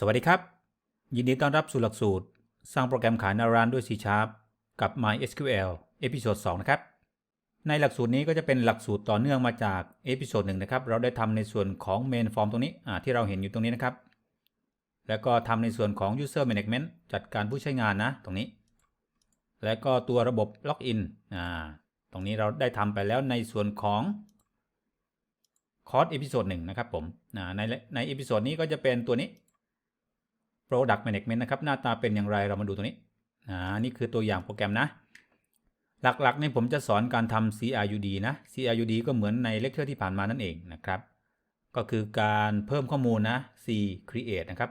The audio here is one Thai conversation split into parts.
สวัสดีครับ ยินดีต้อนรับสู่หลักสูตร สร้างโปรแกรมขายหนาร้านด้วย C Sharp กับ MySQL เอพิโซด2นะครับ ในหลักสูตรนี้ก็จะเป็นหลักสูตรต่อเนื่องมาจากเอพิโซดหนึ่งนะครับ เราได้ทำในส่วนของ Main Form ตรงนี้ที่เราเห็นอยู่ตรงนี้นะครับ แล้วก็ทำในส่วนของ User Management จัดการผู้ใช้งานนะตรงนี้ แล้วก็ตัวระบบ Login อ่าตรงนี้เราได้ทำไปแล้วในส่วนของคอร์สเอพิโซดหนึ่งนะครับผมในในเอพิโซดนี้ก็จะเป็นตัวนี้ Product Management นะครับ หน้าตาเป็นอย่างไรเรามาดูตรงนี้อ่านี่คือตัวอย่างโปรแกรมนะ หลักๆในผมจะสอนการทำ CRUD นะ CRUD ก็เหมือนในเลคเชอร์ที่ผ่านมานั่นเองนะครับ ก็คือการเพิ่มข้อมูลนะ C create นะครับ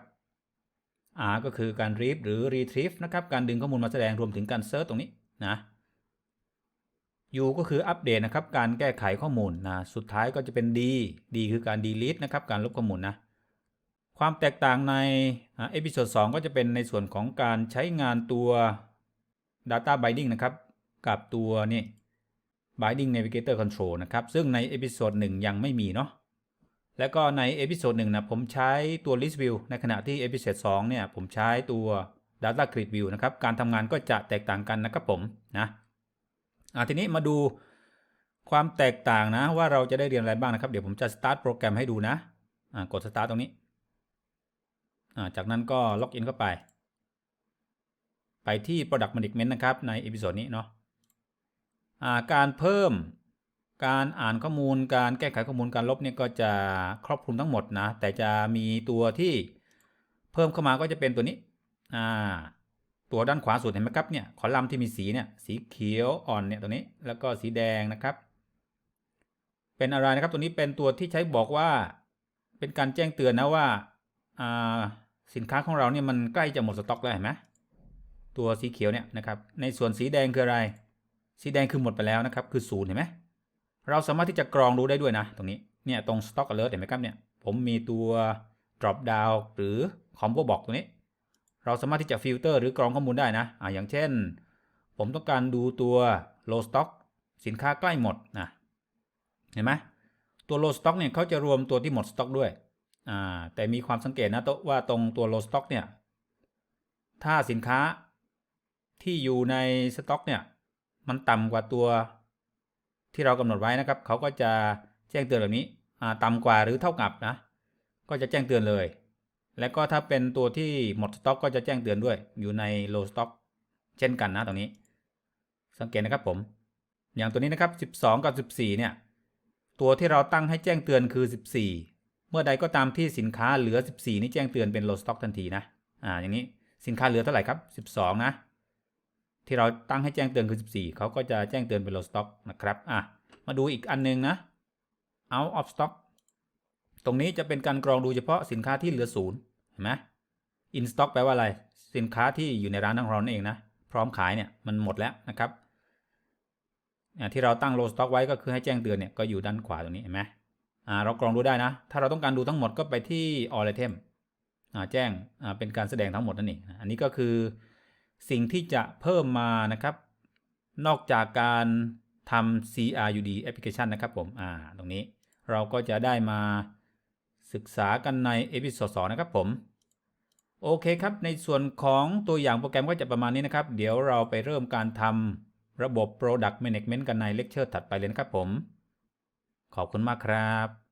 R ก็คือการ read หรือ retrieve นะครับ การดึงข้อมูลมาแสดงรวมถึงการ search ตรงนี้นะ U ก็คืออัปเดตนะครับ การแก้ไขข้อมูลนะ สุดท้ายก็จะเป็น D D คือการ delete นะครับ การลบข้อมูลนะ ความแตกต่างในเอพิโซด2ก็จะเป็นในส่วนของการใช้งานตัว Data Binding นะครับ กับตัวนี่ Binding Navigator Control นะครับ ซึ่งในเอพิโซด1ยังไม่มีเนาะแล้วก็ในเอพิโซด1นะผมใช้ตัว List View ในขณะที่เอพิโซด2เนี่ยผมใช้ตัว Data Grid View นะครับ การทำงานก็จะแตกต่างกันนะครับผมนะอะทีนี้มาดูความแตกต่างนะว่าเราจะได้เรียนอะไรบ้างนะครับ เดี๋ยวผมจะ start โปรแกรมให้ดูนะอะกด start ตรงนี้ จากนั้นก็ล็อกอินเข้าไป ไปที่ Product Management นะครับในเอพิโซดนี้เนาะการเพิ่มการอ่านข้อมูล การแก้ไขข้อมูลการลบเนี่ยก็จะครอบคลุมทั้งหมดนะ แต่จะมีตัวที่เพิ่มเข้ามาก็จะเป็นตัวนี้ตัวด้านขวาสุดเห็นไหมครับเนี่ยคอลัมน์ที่มีสีเนี่ยสีเขียวอ่อนเนี่ยตัวนี้แล้วก็สีแดงนะครับ เป็นอะไรนะครับตัวนี้เป็นตัวที่ใช้บอกว่า เป็นการแจ้งเตือนนะว่า สินค้าของเราเนี่ยมันใกล้จะหมดสต็อกแล้วเห็นไหมตัวสีเขียวเนี่ยนะครับในส่วนสีแดงคืออะไร สีแดงคือหมดไปแล้วนะครับ คือศูนย์เห็นไหมเราสามารถที่จะกรองดูได้ด้วยนะ ตรงนี้เนี่ยตรง stock alert เห็นไหมครับเนี่ยผมมีตัว drop down หรือ combo box ตัวนี้ เราสามารถที่จะฟิลเตอร์หรือกรองข้อมูลได้นะอ่าอย่างเช่น ผมต้องการดูตัว low stock สินค้าใกล้หมดนะเห็นไหมตัว low stock เนี่ยเขาจะรวมตัวที่หมด stock ด้วย อ่าแต่มีความสังเกตนะว่าตรงตัว low stock เนี่ย ถ้าสินค้าที่อยู่ในสต็อกเนี่ย มันต่ำกว่าตัวที่เรากำหนดไว้นะครับ เขาก็จะแจ้งเตือนแบบนี้ต่ำกว่าหรือเท่ากับนะ ก็จะแจ้งเตือนเลย และก็ถ้าเป็นตัวที่หมดสต็อก ก็จะแจ้งเตือนด้วย อยู่ใน low stock เช่นกันนะตรงนี้ สังเกตนะครับผม อย่างตัวนี้นะครับ 12 กับ 14 เนี่ย ตัวที่เราตั้งให้แจ้งเตือนคือ 14 เมื่อใดก็ตามที่สินค้าเหลือ 14 นี่แจ้งเตือนเป็น low stock ทันทีนะ อ่า อย่างนี้สินค้าเหลือเท่าไหร่ครับ 12 นะ ที่เราตั้งให้แจ้งเตือนคือ 14 เขาก็จะแจ้งเตือนเป็น low stock นะครับ อะ มาดูอีกอันนึงนะ out of stock ตรงนี้จะเป็นการกรองดูเฉพาะสินค้าที่เหลือศูนย์เห็นไหม in stock แปลว่าอะไร สินค้าที่อยู่ในร้านของเราเองนะ พร้อมขายเนี่ยมันหมดแล้วนะครับที่เราตั้ง low stock ไว้ก็คือให้แจ้งเตือนเนี่ยก็อยู่ด้านขวาตรงนี้เห็นไหม เรากรองดูได้นะ ถ้าเราต้องการดูทั้งหมดก็ไปที่ all item อ่าแจ้งอ่าเป็นการแสดงทั้งหมดนั่นเองอันนี้ก็คือสิ่งที่จะเพิ่มมานะครับ นอกจากการทำ CRUD application นะครับผมอ่าตรงนี้เราก็จะได้มาศึกษากันในเอพิโซด2นะครับผม โอเคครับ ในส่วนของตัวอย่างโปรแกรมก็จะประมาณนี้นะครับ เดี๋ยวเราไปเริ่มการทำระบบ Product Management กันในเลคเชอร์ถัดไปเลยนะครับผม ขอบคุณมากครับ